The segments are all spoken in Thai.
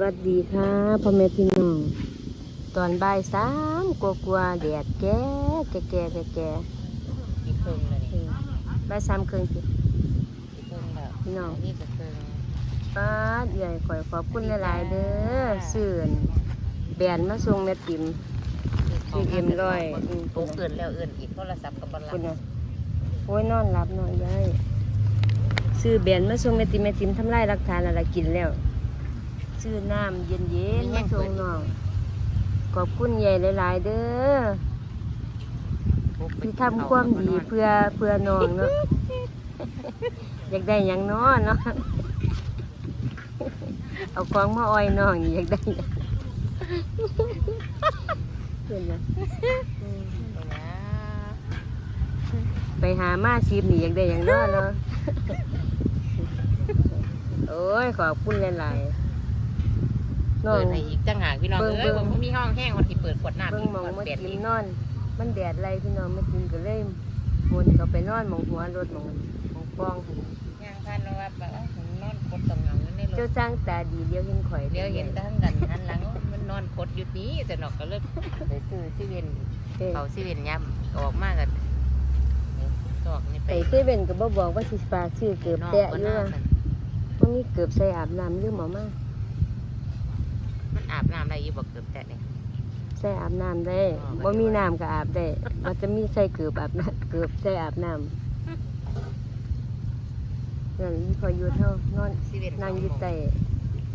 วัสดีค่ะพ่อแม่พี่น้องตอนบ่ายสามกลัวาๆแดดแก่แก่แก่แก่แก่อีกครึ่งเลยเอนี่อบ่ายสามครึ่งสิอีกครึ่งแล้วพี่น้องนี่ก็ครึ่งป้าดใหญ่ข่อยขอบคุณหลายๆเด้อสื่อนแบรนด์มาส่งแม่ติ๋มอีกเอ็มร้อยอืมปลูกเอื่นแล้วเอื่นอีกโทรศัพท์กับบอลลัคุงณน่ะโอ้ยนอนหลับหน่อยยายซื้อแบรนด์มาส่งแม่ติ๋มแม่ติ๋มทำลายหลักฐานอะไรกินแล้ว ซื้อน้ำเย็นๆมาส่งน้อง ขอบคุณใหญ่หลายๆเด้อที่ทำความดีเพื่อเพื่อน้องเนาะอยากได้หยังเนาะเนาะเอาของมาอ้อยน้องนี่อยากได้หยังเพื่อนนะอืมไปหามาซีมนี่อยากได้หยังเนาะเนาะโอ้ยขอบคุณหลายๆน้อ เปิงดให้อีกตั้งหากพี่น้องเบิ่งเอ้ยเบิ่ผงมมีห้องแห้งวันที่เปิดขวดน้ำเบิ่งอีกหมองวันมาเปลี่ยนกินอีกนอน มันแดดไรพี่น้องมากินก็เลยวนเขาไปนอนหมองหัวรถหมองหมองฟองย่างพันว่าแบบว่าผมนอนคดตรงหลังนั่นในรเจ้าถสร้างตาดีเลี้ยวเห็นข่อยเดี๋ยวเห็นทั้งกันหันหลังมันนอนคดอยู่นี้แต่นอกก็เลยไปซื้อซีเวนเอ้ยเขาซีเวนย่ำออกมากกันดอกนี่ไปไปเซเว่นก็บ่บอกว่าสิฝากซื้อเกือบนอกแตะก็อยู่น่าว่ากันมันมีเกือบใส่อาบน้ำหรือหมอมามันอา บน้ำอะไรอยู่บอกเกือบแต่เนี่ยใส่อาบน้ำได้อ๋อบ่มีน้ำก็อาบได้ มันจะมีใส่เกือบอาบน้ำเกือบใส่อาบน้ำนั่นอีพออยู่เท่านอนซีเวนนั่งอยู่ใต้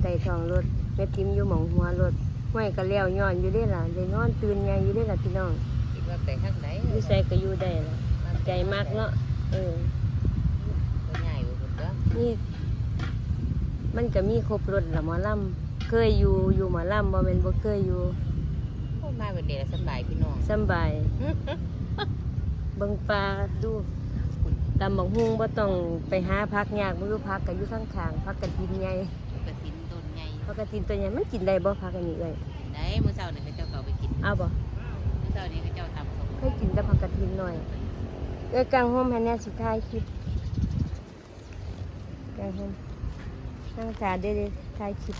ใต้ท้องรถแม่ติมอยู่หมองหัวรถห้วยก็แล้วย้อนอยู่ได้ล่ะได้นอนตื่นใหญ่อยู่ได้ล่ะพี่น้องคิดว่าไปข้างไหนอยู่ใส่ก็อยู่ได้ล่ะใจมากเนาะเออตัวใหญ่กว่าผมก็นี่ มันก็มีครบรถละหมอลำ เคยอยู่อยู่หมอลำบ่แม่นบ่เคยอยู่โอ้มาเป็นเด็กสบายพี่น้องสำบายเบิ่งปลาดูตำบักฮุงบ่ต้องไปหาพักยากบ่รู้พักก็อยู่ข้างๆพักกระถินใหญ่กระถินต้นใหญ่พักกระถินตัวใหญ่มันกินได้บ่พักอันนี้เอ้ยไหนเมื่อเช้าเนี่ยเขาเจ้าก็เอาไปกินเอาบ่เมื่อเช้านี้เขาเจ้าทำเขาเคยกินแต่พักกระถินหน่อยเอ้ยกลางห่มให้แน่สิถ่ายคลิปกลางห่มนั่งตาเด้อๆถ่ายคลิป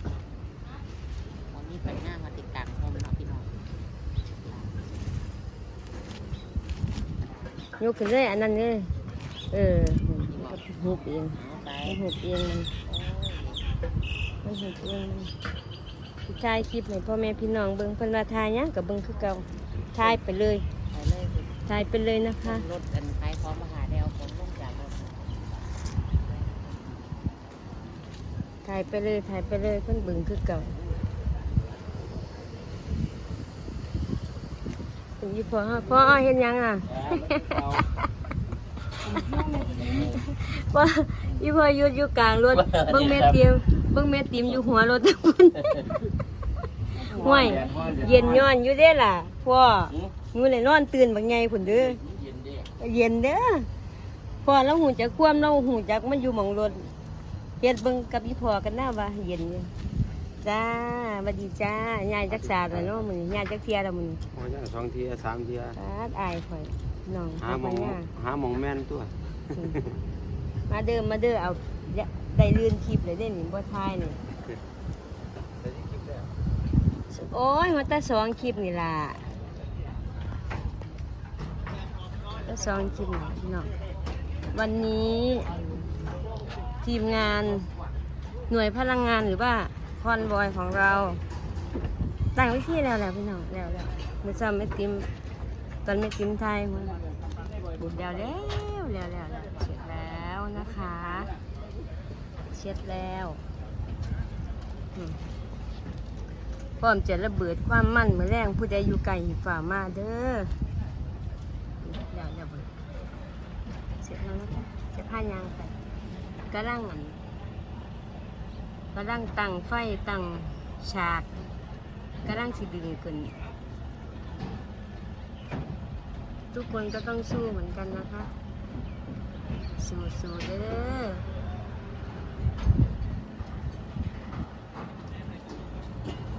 วันนี้ไปหน้ามาติดกลางโฮมเนาะพี่น้องยกขึ้นเลยอันนั้นเลยเออหุบเองเอาไปมันหุบเองมันโอ้ยมันหุบเองมันสิถ่ายคลิปให้พ่อแม่พี่น้องเบิ่งเพิ่นว่าถ่ายหยังกับเบิ่งคือเก่าถ่ายไปเลยไปเลยสิถ่ายไปเลยนะคะ รถอันขายของมาหาแนวของลงจากรถถ่ายไปเลยถ่ายไปเลยเพิ่นเบิ่งคือเก่า อีพ่อฮะพ่อเห็นหยังอะว่าอีพ่อหยุดอยู่กลางรถเบิ่งแม่เตียมเบิ่งแม่ติมอยู่หัวรถทุกคนห่วยเย็นย้อนอยู่เด้ล่ะพ่อมือเลยนอนตื่นบางไงพุ่นเด้อเย็นเด้อพ่อเราหูจักความเราหูจักมันอยู่หมองรถเฮ็ดเบิ่งกับอีพ่อกันหน้าว่าเย็นอยู่ จ้าสวัสดีจ้ายายจักษาแล้วเนาะมื้อนี้ยายจักเที่ยแล้วมื้อนี้โอ้ยสองเทียสามเทียปาดอายข่อยน้องหาหมองย่าหาหมองแม่นตัว มาเดิมมาเด้อเอาได้ลื่นคลิปเลยเด้นี่บ่ทายนี่โอ้ยมาแต่สองคลิปนี่ล่ะแต่สองคลิปนี่พี่น้องวันนี้ทีมงานหน่วยพลังงานหรือว่า คอนบอยของเราตั้งวิธีแล้วแหละพี่น้องแล้วแล้วมื่อเช้าไม่ติมตอนไม่ติมไทยมันบุดแล้วแล้วแล้วแล้วเสร็จแล้วนะคะ เช็ดแล้วพร้อมจะระเบิดความมั่นเมื่อแรงผู้ใดอยู่ไกลฝ่ามาเด้อแล้วแล้วเบิดเสร็จแล้วนะคะจะผ้ายางไปกระลังอัน กระลังตั้งไฟตั้งฉากกระลังสิดึงขึ้นทุกคนก็ต้องสู้เหมือนกันนะคะ สู้ๆเด้อ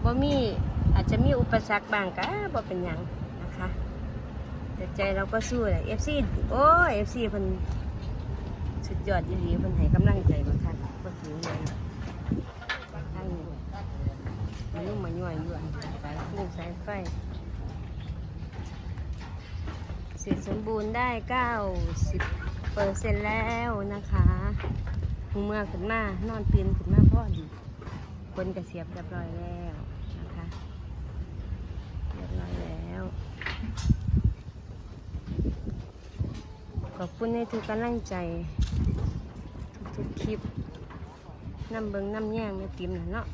บ่มีอาจจะมีอุปสรรคบางก็บ่เป็นหยังนะคะแต่ใจเราก็สู้แหละ FC โอ้ย FC เพิ่นสุดยอดอีหลีเพิ่นให้กำลังใจมาค่ะบ่ถือเลย ทางนี้น่อยด่วนปลูสายไฟ เสร็จสมบูรณ์ได้ 90เปอร์เซ็นแล้วนะคะหูเมื่อขึ้นมานอนตื่นขึ้นมาพ่อดีคนกระเสียบเรียบร้อยแล้วนะคะเรียบร้อยแล้ว ขอบคุณในทุกกำลังใจ ทุกคลิป น้ำเบิงน้ำแย่งแม่ติมน่ะเนาะ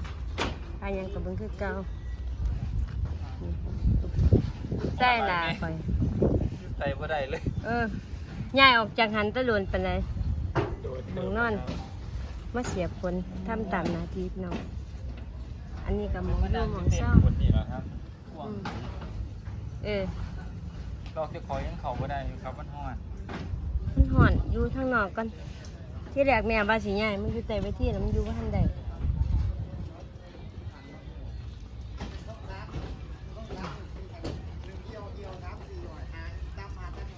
อายังกับเบิงคือเก่านี่ใส่ลาไปใส่บ่ได้เลย เออย่ายออกจากหันตะลุนไปเลยโดดหมองนอนมาเสียคนทำตามหนาทีพี่น้องอันนี้กับหมองอยู่หมองเศร้าคนนี้เหรอครับห่วอืงมเออดอกจะคอยยังเขาบ่ได้อยู่ครับมันห้อนมันห่อนอยู่ทางนอกก่อน ที่แรกแม่ว่าสิย่ายมันอยู่แต่ไว้ที่แล้วมันอยู่ว่าทันใด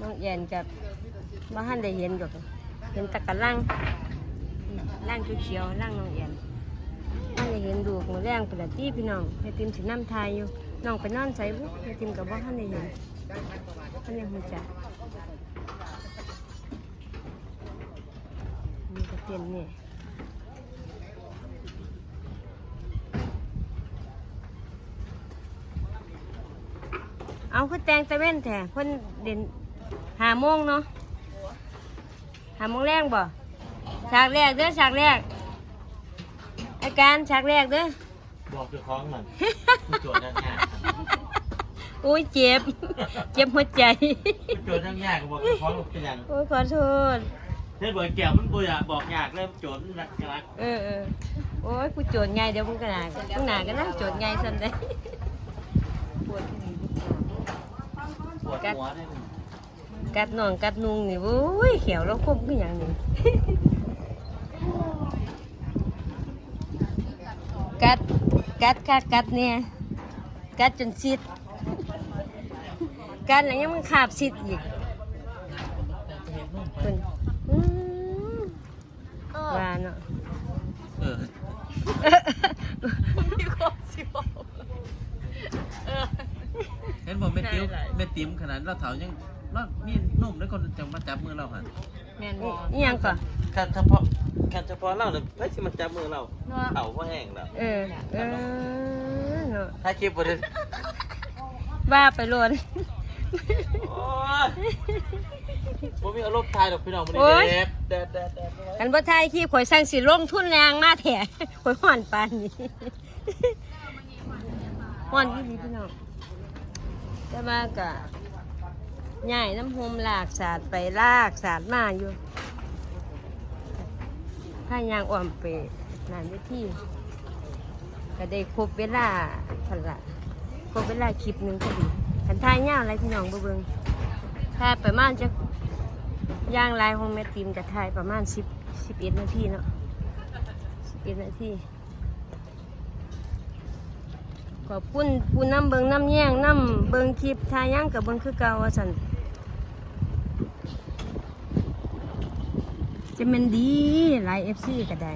น้องแยนกับว่าทันได้เห็นกับเห็นตะกะลังล่างเขียวๆล่างน้องแยนท่านได้เห็นดูกมือแรงเป็นละตี้พี่น้องแม่ติมสิน้ำทายอยู่น้องไปนอนใส่บุแม่ติมกับว่าท่านได้เห็นท่านยังหูจัก มีกระ เทียนนี่เอาคือแตงตะเว้นแท้เพิ่นเด่นหาโมงเนาะหาโมงแรกบ่ฉากแรกเด้อฉากแรกอาการฉากแรกเด้อบอกคือคล้องหน่อยคุณโจทย์ด้านหน้าครับโอ้ยเจ็บ เจ็บหัวใจคุณโจทย์ด้านหน้าก็บอกคือคล้องเป็นอย่างโอ้ยขอโทษเช่นบอกแก้วมันบุยอะบอกยากเริ่มโจทย์รักรักเออเออโอ้ยกูโจทย์ไงเดี๋ยวมึงก็หนามึงหนาก็นั่งโจทย์ไงซ้ำได้ปวดที่นี่ปวดหัวได้เลยกัดหนองกัดนุงนี่โอ้ยเขียวแล้วคมก็อย่างนี้กัดกัดกัดกัดเนี่ยกัดจนซิดกัดแล้วยังมันขาบซิดอีกคุณอืม ว่าเนาะเออ เห็นบอกเม็ดติ้วเม็ดติ้มขนาดเราเถายังเรามีนุ่มแล้วคนจะมาจับมือเราหันแม่นบ่นี่ยังก่อนแค่เฉพาะแค่เฉพาะเราเนี่ยเฮ้ยที่มาจับมือเราเนาะเถาเพราะแห้งแล้วเออเออเนาะถ้าคลิปบ่ได้ว่าไปโลนโอ้ยผ มมีอารมณ์ทายดอกพี่น้องมันโอ๊ยเด็ดเด็ดเด็ดเด็ดเด็ดกันบ่ทายขี้ข่อยสั่งสิลงทุนแรงมาแถข่อยห่อนปานนี้ห่อนพี่พี่น้องแต่ว่ากะใหญ่น้ำหมลากสาดไปลากสาดมาอยู่ถ้ายางอ่อมไปนานไปที่ ก็ได้ครบเวลาทันละครบเวลาคลิปหนึ่งพอดีกันทายยาวอะไรพี่น้องบ่เบิ่งถ้ายประมาณจะ ย่างลายของแม่ติมกับไทยประมาณสิบสิบเอ็ดนาทีเนาะสิบเอ็ดนาทีขอบคุณผู้น้ำเบิงน้ำแย่งน้ำเบิงคลิปทายย่างกับเบิงคือเก่าสันจะเป็นดีหลายเอฟซีก็ได้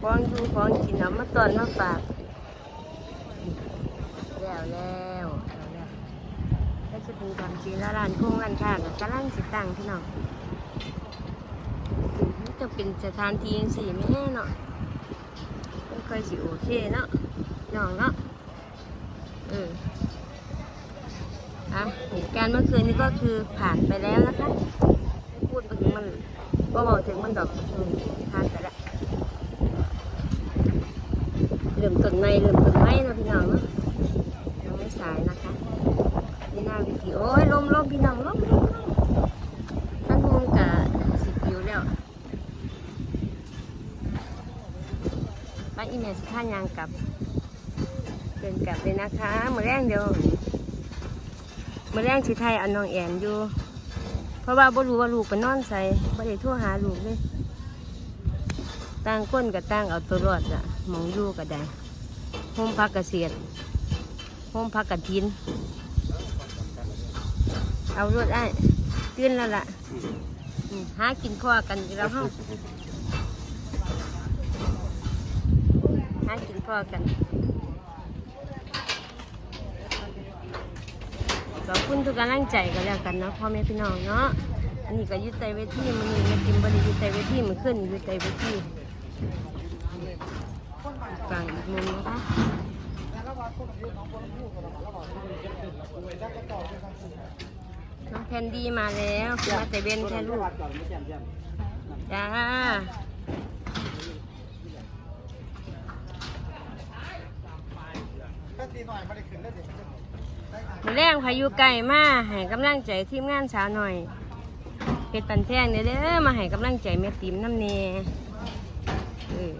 ของอยู่ของกินเอามาตอนมาฝากแล้วแล้วแล้วแล้ว ก็จะเป็นความจริงแล้วร้านกุ้งร้านค้าก็กำลังสิตั้งพี่น้องจะเป็นสถานที่ยังสี่ไม่แน่เนาะไม่ค่อยสิโอเคเนาะน้องเนาะเอออะเหตุการณ์เมื่อคืนนี้ก็คือผ่านไปแล้วนะคะพูดไปถึงมันก็บอกถึงมันดอกอืมผ่านไปแล้วเริ่มต้นใหม่เริ่มต้นใหม่เนาะพี่น้องเนาะยังไม่สายนะคะังสิโอ้ยลมลมพี่น้องลมลมลมตั้งวงกะสิบวิวแล้วป้าอีเมลสิท่ายางกลับเดินกลับเลยนะคะมือแรงเดียวมือแรงสิไทยเอาน้องแอนอยู่ เพราะว่าบ่รู้ว่าลูกไปนอนใส่บ่ได้ทั่วหาลูกเลยต่างคนกับต่างเอาตัวรอดอะมองอยู่ก็ได้โฮมพักเกษตรโฮมพักกระทิน เอารถได้ตื่นแล้วล่ะหากินข้อกันแล้วห้องหากินข้อกันขอบคุณทุกกร่างใจกันแล้วกันนะพ่อแม่พี่น้องเนาะอันนี้ก็ยุติเวทีมันนี่มากินบริยุติเวทีมันขึ้นยุติเวทีฝั่งกมุมนะคะแล้วก็วัดคนอายุน้องคนอายุก็แล้ก็นอแล้วก็ต่อไปทางสุด คือมาแล้วมาเต่เบนแค่ลูกจ้าแรงพายุไก่มาให้กำลังใจทีมงานสาวหน่อยเพชรปันแท่งเนี่ยเด้อมาให้กำลังใจแม่ติ๋มน้ำเนเออ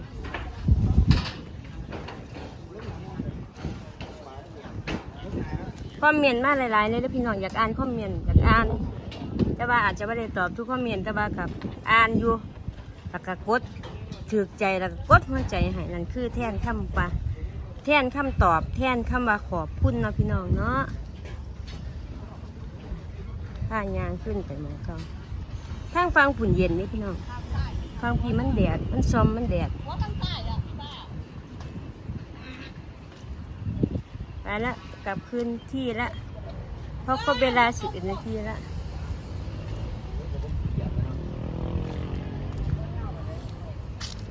คอมเมนต์มาหลายๆเลยเด้อพี่น้องอยากอ่านคอมเมนต์อยากอ่าน แต่ว่าอาจจะไม่ได้ตอบทุกคอมเมนต์แต่ว่ากับอ่านอยู่แล้วก็กดถือใจแล้วก็กดหัวใจให้นั่นคือแทนคำปะแทนคำตอบแทนคำว่าขอบคุณเนาะพี่น้องเนาะข้างยางขึ้นไปมือนกันทางฟังผุ่นเย็นนี่พี่น้องฟังพี่มันแดดมันซอมมันแดดไปและ กลับคืนที่ละเพราะก็เวลาสิบเอ็ดนาทีละ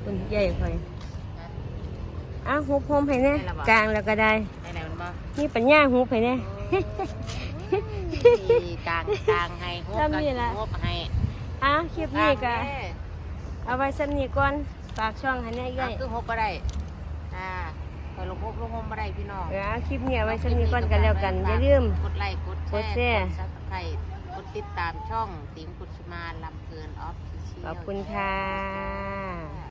คุณใหญ่คอยอ้าวหุบโฮมให้แน่กลางแล้วก็ได้ได้แล้วมันบ่นี่ปัญญาหุบให้แน่ที่กลางกลางให้งบทำนี่ล่ะงบให้อ้าวคลิปนี้ก็เอ้ยเอาไว้สำนีก่อนฝากช่องให้แน่เอาใหญ่คือหกก็ได้อ่า ไปลงหกลงหกบ่ได้พี่น้องเออเอาคลิปนี้เอาไว้สำนีก่อนกันแล้วกัน อย่าลืม กดไลค์กดกดแชแชร์ ร์กดซับสไครต์กดติดตามช่องติ๋มกุชมาลำเพลินออฟฟิเชียล ขอบคุณค่ะ